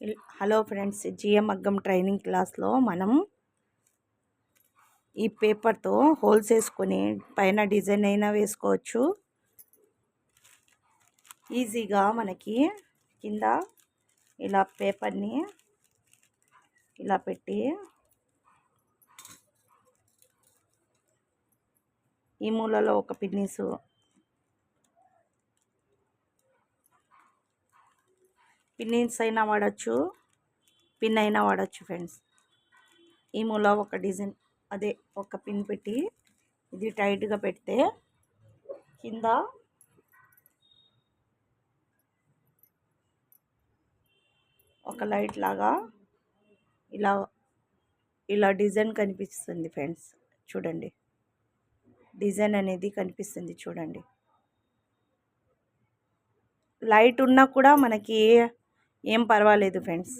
Hello friends GM అగ్గం training క్లాస్లో మనం ఈ పేపర్తో హోల్స్ వేసుకొని పైన డిజైన్ అయినా వేసుకోవచ్చు. ఈజీగా మనకి కింద ఇలా పేపర్ని ఇలా పెట్టి ఈ మూలలో ఒక పిన్నీసు పిన్నిన్స్ అయినా వాడచ్చు పిన్ అయినా వాడచ్చు ఫ్రెండ్స్. ఈ మూల ఒక డిజైన్ అదే ఒక పిన్ పెట్టి ఇది టైట్గా పెడితే కింద ఒక లైట్ లాగా ఇలా ఇలా డిజైన్ కనిపిస్తుంది ఫ్రెండ్స్. చూడండి. డిజైన్ అనేది కనిపిస్తుంది చూడండి. లైట్ ఉన్నా కూడా మనకి ఏం పర్వాలేదు ఫ్రెండ్స్.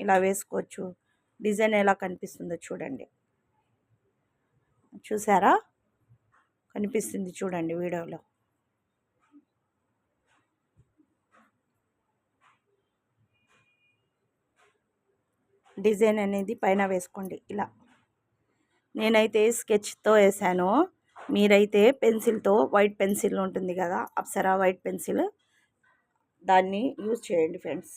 ఇలా వేసుకోవచ్చు. డిజైన్ ఎలా కనిపిస్తుందో చూడండి. చూసారా? కనిపిస్తుంది చూడండి వీడియోలో. డిజైన్ అనేది పైన వేసుకోండి ఇలా. నేనైతే స్కెచ్తో వేసాను. మీరైతే పెన్సిల్తో వైట్ పెన్సిల్ ఉంటుంది కదా అప్సరా వైట్ పెన్సిల్ దాన్ని యూజ్ చేయండి ఫ్రెండ్స్.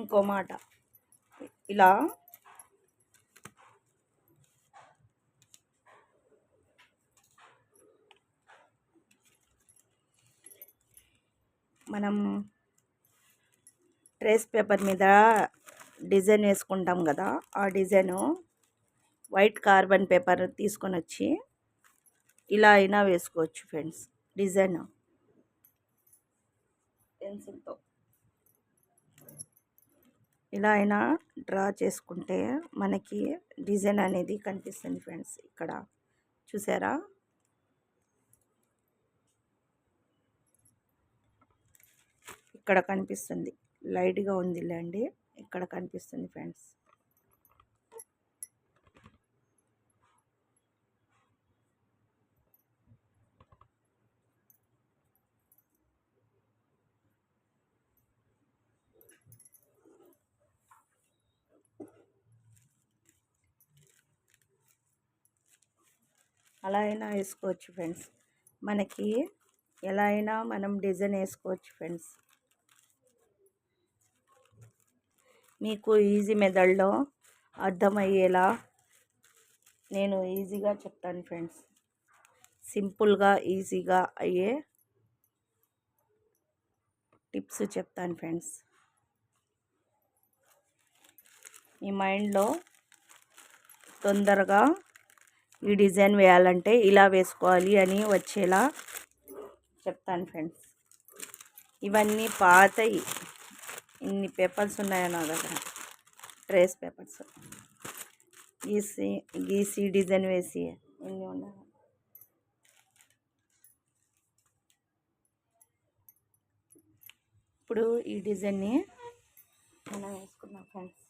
ఇంకో మాట. ఇలా. మనం ట్రేస్ పేపర్ మీద డిజైన్ వేసుకుంటాం కదా ఆ డిజైను వైట్ కార్బన్ పేపర్ తీసుకొని వచ్చి ఇలా అయినా వేసుకోవచ్చు ఫ్రెండ్స్ డిజైన్. పెన్సిల్తో. ఇలా అయినా డ్రా చేసుకుంటే మనకి డిజైన్ అనేది కనిపిస్తుంది ఫ్రెండ్స్ ఇక్కడ. చూసారా? ఇక్కడ కనిపిస్తుంది. లైట్గా ఉందిలేండి. ఇక్కడ కనిపిస్తుంది ఫ్రెండ్స్. అలా అయినా వేసుకోవచ్చు ఫ్రెండ్స్. మనకి ఎలా అయినా మనం డిజైన్ వేసుకోవచ్చు ఫ్రెండ్స్. మీకు ఈజీ మెథడ్లో అర్థమయ్యేలా నేను ఈజీగా చెప్తాను ఫ్రెండ్స్. సింపుల్గా ఈజీగా అయ్యే టిప్స్ చెప్తాను ఫ్రెండ్స్. మీ మైండ్లో తొందరగా ఈ డిజైన్ వేయాలంటే ఇలా వేసుకోవాలి అని వచ్చేలా చెప్తాను ఫ్రెండ్స్. ఇవన్నీ పాతయి. ఇన్ని పేపర్స్ ఉన్నాయో నా దగ్గర. Trace papers. గీసి గీసి డిజైన్ వేసి ఇన్ని ఉన్నాయి. ఇప్పుడు ఈ డిజైన్ని మనం వేసుకున్నాం ఫ్రెండ్స్.